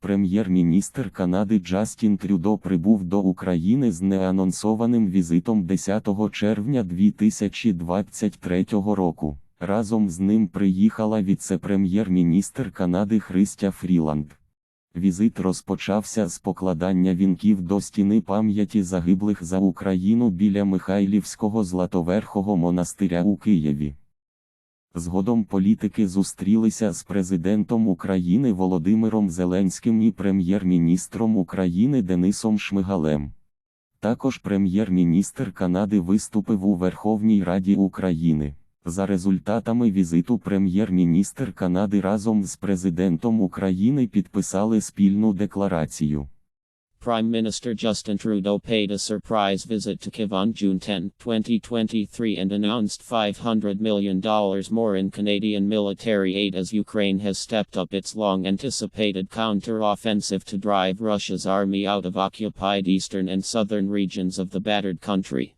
Прем'єр-міністр Канади Джастін Трюдо прибув до України з неанонсованим візитом 10 червня 2023 року. Разом з ним приїхала віце-прем'єр-міністр Канади Христя Фріланд. Візит розпочався з покладання вінків до стіни пам'яті загиблих за Україну біля Михайлівського Златоверхого монастиря у Києві. Згодом політики зустрілися з президентом України Володимиром Зеленським і прем'єр-міністром України Денисом Шмигалем. Також прем'єр-міністр Канади виступив у Верховній Раді України. За результатами візиту прем'єр-міністр Канади разом з президентом України підписали спільну декларацію. Prime Minister Justin Trudeau paid a surprise visit to Kiev on June 10, 2023 and announced $500 million more in Canadian military aid as Ukraine has stepped up its long anticipated counter-offensive to drive Russia's army out of occupied eastern and southern regions of the battered country.